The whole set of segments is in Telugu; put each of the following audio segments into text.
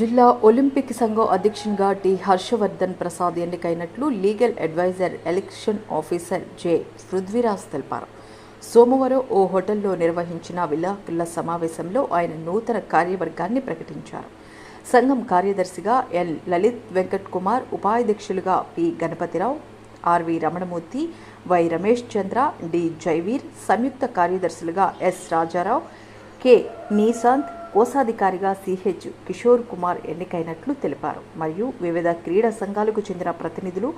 జిల్లా ఒలింపిక్ సంఘం అధ్యక్షునిగా T. Harshavardhan Prasad ఎన్నికైనట్లు legal adviser election officer J. Prithviraj తెలిపారు. సోమవారం ఓ హోటల్లో నిర్వహించిన విలాకుల సమావేశంలో ఆయన నూతన కార్యవర్గాన్ని ప్రకటించారు. సంఘం కార్యదర్శిగా ఎల్. లలిత్ వెంకట్ కుమార్ ఉపాధ్యక్షులుగా P. Ganapathirao RV Ramanamurthy Y. Ramesh Chandra D. Jaiveer సంయుక్త కార్యదర్శులుగా ఎస్. రాజారావు కె. నీశాంత్ కోశాధికారిగా సిహెచ్ కిషోర్ కుమార్ ఎన్నికైనట్లు తెలిపారు. మరియు వివిధ క్రీడా సంఘాలకు చెందిన ప్రతినిధులు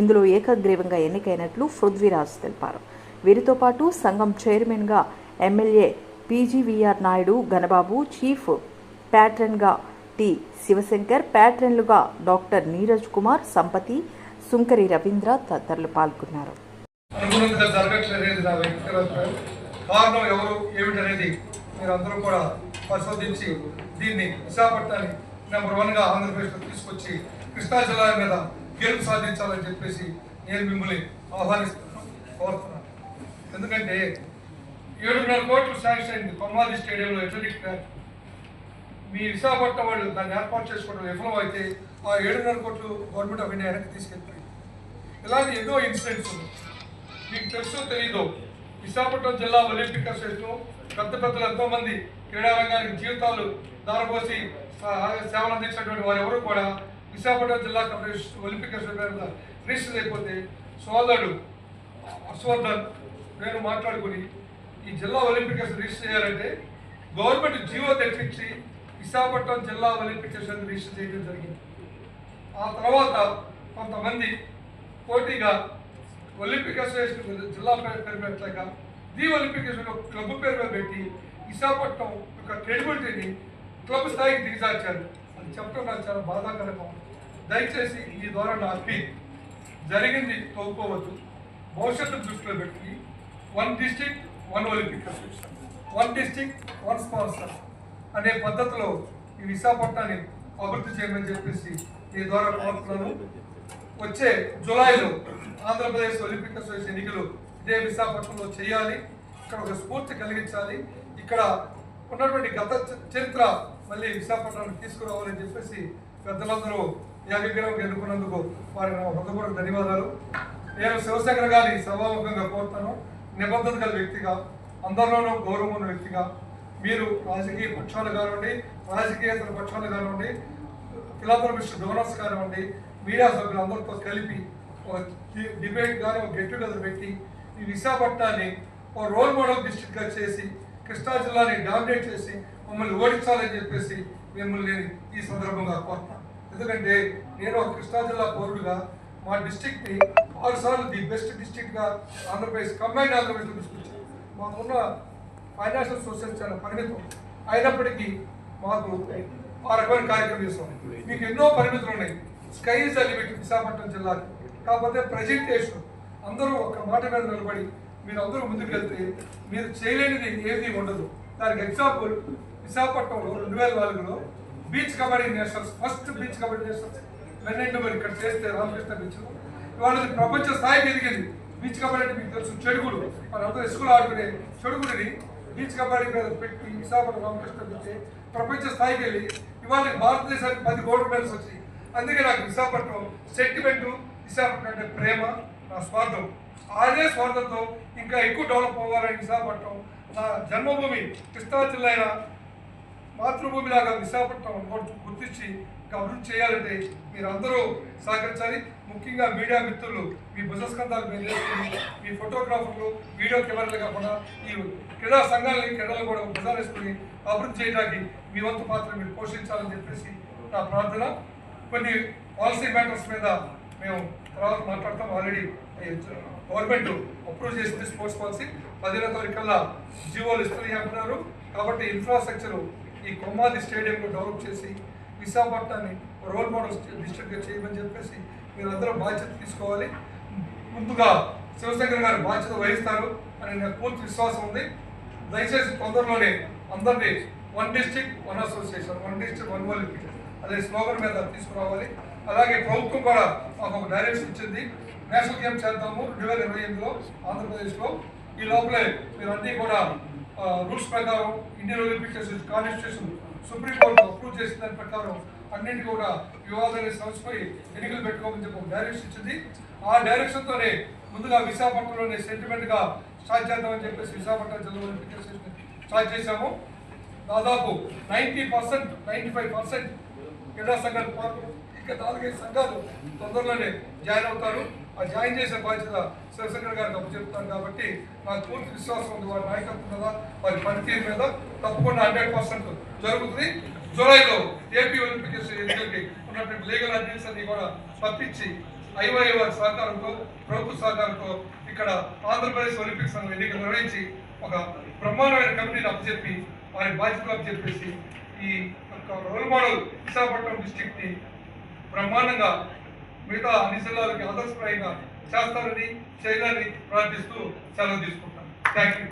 ఇందులో ఏకగ్రీవంగా ఎన్నికైనట్లు పృథ్వీరాజ్ తెలిపారు. వీరితో పాటు సంఘం చైర్మన్గా MLA PGVR Naidu Ghanababu chief ప్యాట్రన్గా T Sivasankar ప్యాట్రన్లుగా డాక్టర్ నీరజ్ కుమార్ సంపతి సుంకరి రవీంద్ర తదితరులు పాల్గొన్నారు. కారణం ఎవరు? ఏమిటనేది మీరు అందరూ కూడా పరిశోధించి దీన్ని విశాఖపట్నాన్ని నెంబర్ వన్గా ఆంధ్రప్రదేశ్లో తీసుకొచ్చి కృష్ణా జిల్లా మీద గెలుపు సాధించాలని చెప్పేసి నేను మిమ్మల్ని ఆహ్వానిస్తున్నాను కోరుతున్నాను. ఎందుకంటే ఏడున్నర కోట్లు శాంక్షన్ అయింది. కొమ్మాది స్టేడియంలో ఎథ్లెటిక్ మ్యాచ్ మీ విశాఖపట్నం వాళ్ళు దాన్ని ఏర్పాటు చేసుకోవడం విఫలం అయితే ఆ ఏడున్నర కోట్లు గవర్నమెంట్ ఆఫ్ ఇండియా వెనక్కి తీసుకెళ్తాయి ఇలాంటి ఎన్నో ఇన్సిడెంట్స్ ఉన్నాయి. మీకు తెలుసో తెలీదో విశాఖపట్నం జిల్లా ఒలింపిక్ అసోసియేషన్ పెద్ద పెద్దలు ఎంతో మంది క్రీడా రంగానికి జీవితాలు దారపోసి సేవలు అందించినటువంటి వారు ఎవరు కూడా విశాఖపట్నం జిల్లా కమిషన్ ఒలింపిక్ రిజిస్టర్ అయిపోతే సోదరుడు హర్షవర్ధన్ నేను మాట్లాడుకుని ఈ జిల్లా ఒలింపిక్ రిజిస్టర్ చేయాలంటే గవర్నమెంట్ జీవో తెప్పించి విశాఖపట్నం జిల్లా ఒలింపిక్ రిజిస్టర్ చేయడం జరిగింది. ఆ తర్వాత కొంతమంది పోటీగా ఒలింపిక్ అసోసియేషన్ జిల్లా పేరు పెట్టలేక ది ఒలింపిక్స్ ఒక క్లబ్ పేరు మీద పెట్టి విశాఖపట్నం యొక్క క్రెడిబిలిటీని క్లబ్ స్థాయికి దిగజార్చారు. అది చెప్పడం నాకు చాలా బాధాకరకం దయచేసి ఈ ద్వారా నా అప్పీల్ జరిగింది తోపుకోవద్దు. భవిష్యత్తు దృష్టిలో పెట్టి one district one olympic one district one sponsor అనే పద్ధతిలో ఈ విశాఖపట్నాన్ని అభివృద్ధి చేయమని చెప్పేసి ఈ ద్వారా కోరుతున్నాను. వచ్చే జూలైలో ఆంధ్రప్రదేశ్ ఒలింపిక్ అసోసియేషన్ ఎన్నికలు ఇదే విశాఖపట్నంలో చేయాలి. ఇక్కడ ఒక స్ఫూర్తి కలిగించాలి. ఇక్కడ ఉన్నటువంటి గత చరిత్ర మళ్ళీ విశాఖపట్నానికి తీసుకురావాలని చెప్పేసి పెద్దలందరూ ఏకగ్రహం ఎన్నుకున్నందుకు వారికి నా హృదయపూర్వక ధన్యవాదాలు. నేను శివశంకర్ గారి సభాముఖంగా కోరుతాను. నిబద్ధత గల వ్యక్తిగా అందరిలోనూ గౌరవం ఉన్న వ్యక్తిగా. మీరు రాజకీయ పక్షాలు కానివ్వండి రాజకీయేతర పక్షాలు కానివ్వండి ఫిలాంథ్రపిస్ట్ డోనర్స్ కానివ్వండి మీడియా సభ్యులు అందరితో కలిపి ఒక డిబేట్ కానీ ఒక గెట్ టుగెదర్ పెట్టి ఈ విశాఖపట్నాన్ని ఓ రోల్ మోడల్ డిస్ట్రిక్ట్గా చేసి కృష్ణా జిల్లాని డామినేట్ చేసి మమ్మల్ని ఓడించాలని చెప్పేసి మిమ్మల్ని నేను ఈ సందర్భంగా కోరుతాను ఎందుకంటే నేను ఒక కృష్ణా జిల్లా పౌరుడుగా మా డిస్టిక్ని ఆరు సార్లు ది బెస్ట్ డిస్టిక్గా ఆంధ్రప్రదేశ్ కంబైన్డ్ ఆంధ్రప్రదేశ్లో తీసుకొచ్చాను. మాకున్న ఫైనాన్షియల్ సోర్సెస్ చాలా పరిమితం. అయినప్పటికీ మాకు ఆ రకమైన కార్యక్రమం చేస్తాం మీకు ఎన్నో పరిమితులు ఉన్నాయి. Sky is the limit Visakhapatnam జిల్లాకి. కాకపోతే ప్రజెంటేషన్ అందరూ ఒక మాట మీద నిలబడి మీరు అందరూ ముందుకెళ్తే మీరు చేయలేనిది ఏది ఉండదు. దానికి ఎగ్జాంపుల్ విశాఖపట్నంలో రెండు వేల నాలుగులో beach kabaddi nationals first beach kabaddi nationals. వెన్నెండు మరి ఇక్కడ చేస్తే రామకృష్ణ బీచ్లో ఇవాళ ప్రపంచ స్థాయికి ఎదిగింది. బీచ్ కబడ్డీ అంటే మీకు తెలుసు చెడుగుడు మనంతా స్కూల్ ఆడుకునే చెడుగుడిని బీచ్ కబడ్డీ మీద పెట్టి విశాఖపట్నం రామకృష్ణ బీచ్ ప్రపంచ స్థాయికి వెళ్ళి ఇవాళ భారతదేశానికి పది గోల్డ్ మెడల్స్ వచ్చాయి అందుకే నాకు విశాఖపట్నం సెంటిమెంటు విశాఖపట్నం అంటే ప్రేమ నా స్వార్థం. అదే స్వార్థంతో ఇంకా ఎక్కువ డెవలప్ అవ్వాలని విశాఖపట్నం నా జన్మభూమి కృష్ణా జిల్లా అయిన మాతృభూమిలాగా విశాఖపట్నం గుర్తించి ఇంకా అభివృద్ధి చేయాలంటే మీరందరూ సహకరించాలి. ముఖ్యంగా మీడియా మిత్రులు మీ భుజస్కంధాలు మీరు చేసుకుని మీ ఫోటోగ్రాఫర్లు వీడియో కెమెరాలు కాకుండా ఈ క్రీడా సంఘాలని క్రీడలు కూడా భుజాలు అభివృద్ధి చేయడానికి మీ వంతు పాత్ర మీరు పోషించాలని చెప్పేసి నా ప్రార్థన. కొన్ని పాలసీ మ్యాటర్స్ మీద మేము తర్వాత మాట్లాడతాం. ఆల్రెడీ గవర్నమెంట్ అప్రూవ్ చేసింది స్పోర్ట్స్ పాలసీ పదిహేనో తారీఖు కల్లా జీవోలు ఇస్తారని అంటున్నారు. కాబట్టి ఇన్ఫ్రాస్ట్రక్చర్ ఈ కొమ్మాది స్టేడియంలో డెవలప్ చేసి విశాఖపట్నాన్ని రోల్ మోడల్ డిస్ట్రిక్ట్గా చేయమని చెప్పేసి మీరందరూ బాధ్యత తీసుకోవాలి. ముందుగా శివశంకర్ గారు బాధ్యత వహిస్తారు అని నాకు పూర్తి విశ్వాసం ఉంది. దయచేసి తొందరలోనే అందరినీ one district one association one district one olympic అదే స్లోగన్ మీద తీసుకురావాలి. అలాగే ప్రభుత్వం కూడా మాకు ఒక డైరెక్షన్ ఇచ్చింది. నేషనల్ గేమ్ చేద్దాము. రెండు వేల ఇరవై ఎనిమిదిలో ఆంధ్రప్రదేశ్లో ఈ లోపలే మీరు అన్నీ కూడా రూల్స్ ప్రకారం Indian olympic constitution supreme court approve చేసిన దాని ప్రకారం అన్నింటి కూడా వివాదాన్ని సమస్యపై ఎన్నికలు పెట్టుకోమని చెప్పి ఒక డైరెక్షన్ ఇచ్చింది. ఆ డైరెక్షన్తోనే ముందుగా విశాఖపట్నంలోనే సెంటిమెంట్గా స్టార్ట్ చేద్దామని చెప్పేసి విశాఖపట్నం జిల్లా ఒలింపిక్ అసోసియేషన్ స్టార్ట్ చేశాము. దాదాపు ninety percent ninety five percent క్రీడా సంఘాలు ఇంకా నాలుగైదు సంఘాలు తొందరలోనే జాయిన్ అవుతారు. జాయిన్ చేసే బాధ్యత శివశంకర్ గారికి అప్పచెప్తాను కాబట్టి నాకు పూర్తి విశ్వాసం ఉంది. వారి నాయకత్వం మీద వారి పనితీరు మీద తప్పకుండా హండ్రెడ్ పర్సెంట్ జరుగుతుంది. జూలైలో ఏపీ ఒలింపిక్స్ ఎన్నికలకి ఉన్నటువంటి లీగల్ అడ్మిన్స్ అన్ని కూడా పంపించి ఐవై వారి సహకారంతో ప్రభుత్వ సహకారంతో ఇక్కడ ఆంధ్రప్రదేశ్ ఒలింపిక్స్ సంఘం ఎన్నికలు నిర్వహించి ఒక బ్రహ్మాండమైన కమిటీని అప్పచెప్పి వారి బాధ్యతలు అప్పచెప్పేసి ఈ రోల్ మోడల్ విశాఖపట్నం డిస్టిక్ని బ్రహ్మాండంగా మిగతా అన్ని జిల్లాలకి ఆదర్శప్రాయంగా చేస్తారని చేయాలని ప్రార్థిస్తూ సెలవు తీసుకుంటాను థ్యాంక్ యూ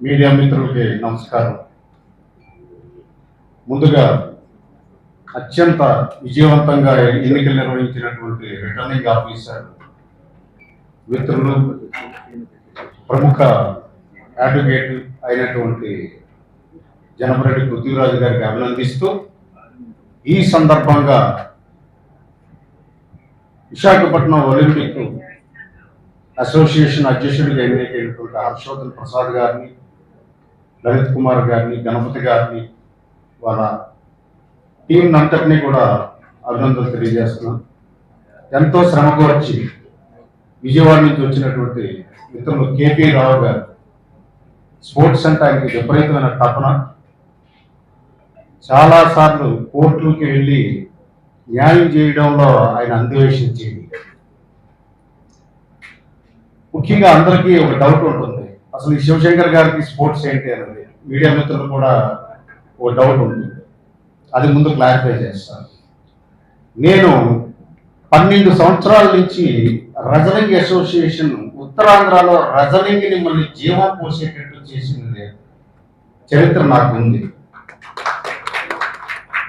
మీడియా మిత్రులకి నమస్కారం. ముందుగా అత్యంత విజయవంతంగా ఎన్నికలు నిర్వహించినటువంటి రిటర్నింగ్ ఆఫీసర్ మిత్రులు ప్రముఖ అడ్వకేట్ అయినటువంటి జనపరెడ్డి పృథ్వీరాజు గారికి అభినందిస్తూ ఈ సందర్భంగా విశాఖపట్నం ఒలింపిక్ అసోసియేషన్ అధ్యక్షుడిగా ఎన్నికైనటువంటి హర్షవర్ధన్ ప్రసాద్ గారిని లలిత్ కుమార్ గారిని గణపతి గారిని వాళ్ళ టీం అంతటినీ కూడా అభినందనలు తెలియజేస్తున్నాం. ఎంతో శ్రమకు వచ్చి విజయవాడ నుంచి వచ్చినటువంటి మిత్రులు కేపీ రావు గారు స్పోర్ట్స్ అంటే ఆయనకి విపరీతమైన తపన. చాలాసార్లు కోర్టులకి వెళ్ళి న్యాయం చేయడంలో ఆయన అన్వేషించింది ముఖ్యంగా అందరికీ ఒక డౌట్ ఉంటుంది. అసలు ఈ శివశంకర్ గారికి స్పోర్ట్స్ ఏంటి అనేది మీడియా మిత్రులు కూడా ఒక డౌట్ ఉంటుంది. అది ముందు క్లారిఫై చేస్తాను. నేను పన్నెండు సంవత్సరాల నుంచి రజలింగ్ అసోసియేషన్ ఉత్తరాంధ్రలో రజలింగ్ని మళ్ళీ జీవం పోసేటట్టు చేసింది చరిత్ర నాకు ఉంది.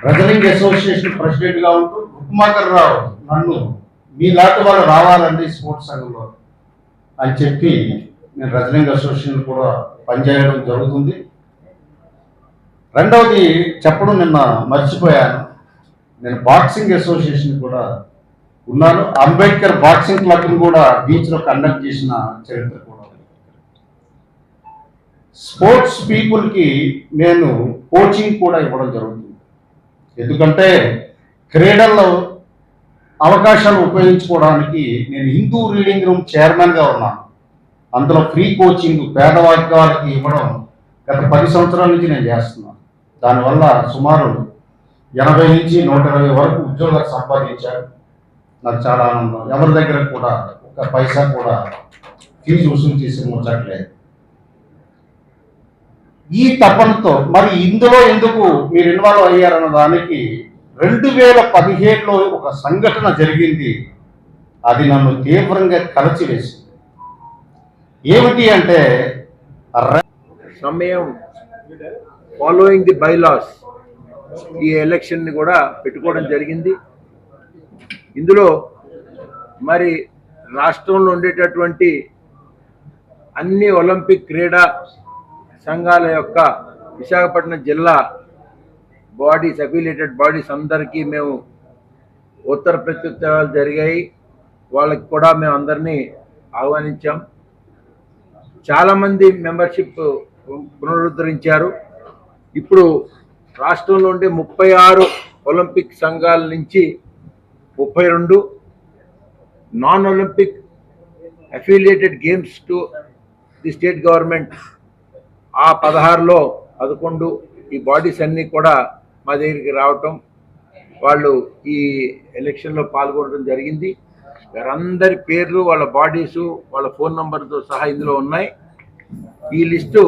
రజలింగ్ అసోసియేషన్ ప్రెసిడెంట్గా ఉంటూ రుక్మాకర్ రావు నన్ను మీలాంటి వాళ్ళు రావాలండి స్పోర్ట్స్ సంఘంలో అని చెప్పి నేను రజలింగ్ అసోసియేషన్ కూడా పనిచేయడం జరుగుతుంది. రెండవది చెప్పడం నిన్న మర్చిపోయాను. నేను బాక్సింగ్ అసోసియేషన్ కూడా ఉన్నాను. అంబేద్కర్ బాక్సింగ్ క్లబ్ని కూడా బీచ్లో కండక్ట్ చేసిన చరిత్ర కూడా ఉంది. స్పోర్ట్స్ పీపుల్కి నేను కోచింగ్ కూడా ఇవ్వడం జరుగుతుంది. ఎందుకంటే క్రీడల్లో అవకాశాలు ఉపయోగించుకోవడానికి నేను హిందూ రీడింగ్ రూమ్ చైర్మన్గా ఉన్నాను. అందులో ఫ్రీ కోచింగ్ పేద ఇవ్వడం గత పది సంవత్సరాల నుంచి నేను చేస్తున్నాను. దానివల్ల సుమారు ఎనభై నుంచి నూట ఇరవై వరకు ఉద్యోగాలు సంపాదించారు. నాకు చాలా ఆనందం. ఎవరి దగ్గర కూడా ఒక పైసా కూడా ఫీజు వసూలు చేసి ముచ్చట్లేదు. ఈ తపనతో మరి ఇందులో ఎందుకు మీరు ఇన్వాల్వ్ అయ్యారన్న దానికి రెండు వేల పదిహేడులో ఒక సంఘటన జరిగింది. అది నన్ను తీవ్రంగా కలచివేసింది. ఏమిటి అంటే సమయం ఫాలోయింగ్ ది బైలాస్ ఈ ఎలక్షన్ని కూడా పెట్టుకోవడం జరిగింది. ఇందులో మరి రాష్ట్రంలో ఉండేటటువంటి అన్ని ఒలింపిక్ క్రీడా సంఘాల యొక్క విశాఖపట్నం జిల్లా బాడీస్ అఫిలియేటెడ్ బాడీస్ అందరికీ మేము ఉత్తర ప్రత్యుత్తరాలు జరిగాయి. వాళ్ళకి కూడా మేము అందరినీ ఆహ్వానించాం. చాలామంది మెంబర్షిప్ పునరుద్ధరించారు. ఇప్పుడు రాష్ట్రంలో ఉండే ముప్పై ఆరు ఒలింపిక్ సంఘాల నుంచి ముప్పై రెండు non olympic affiliated games to the state government ఆ పదహారులో పదకొండు ఈ బాడీస్ అన్నీ కూడా మా దగ్గరికి రావటం వాళ్ళు ఈ ఎలక్షన్లో పాల్గొనడం జరిగింది. వారందరి పేర్లు వాళ్ళ బాడీసు వాళ్ళ ఫోన్ నంబర్తో సహా ఇందులో ఉన్నాయి. ఈ లిస్టు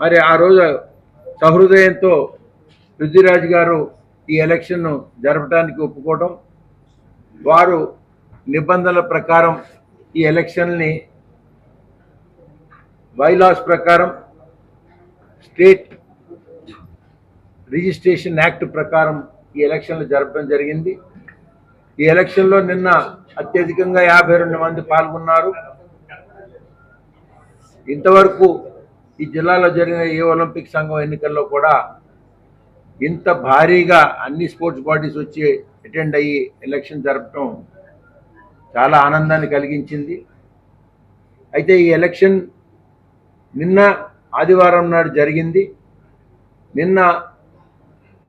మరి ఆ రోజు సహృదయంతో పృథ్వీరాజ్ గారు ఈ ఎలక్షన్ను జరపడానికి ఒప్పుకోవడం వారు నిబంధనల ప్రకారం ఈ ఎలక్షన్ని బైలాస్ ప్రకారం స్టేట్ రిజిస్ట్రేషన్ యాక్ట్ ప్రకారం ఈ ఎలక్షన్లు జరపడం జరిగింది. ఈ ఎలక్షన్లో నిన్న అత్యధికంగా యాభై రెండు మంది పాల్గొన్నారు. ఇంతవరకు ఈ జిల్లాలో జరిగిన ఏ ఒలింపిక్ సంఘం ఎన్నికల్లో కూడా ఇంత భారీగా అన్ని స్పోర్ట్స్ బాడీస్ వచ్చి అటెండ్ అయ్యి ఎలక్షన్ జరపడం చాలా ఆనందాన్ని కలిగించింది. అయితే ఈ ఎలక్షన్ నిన్న ఆదివారం నాడు జరిగింది. నిన్న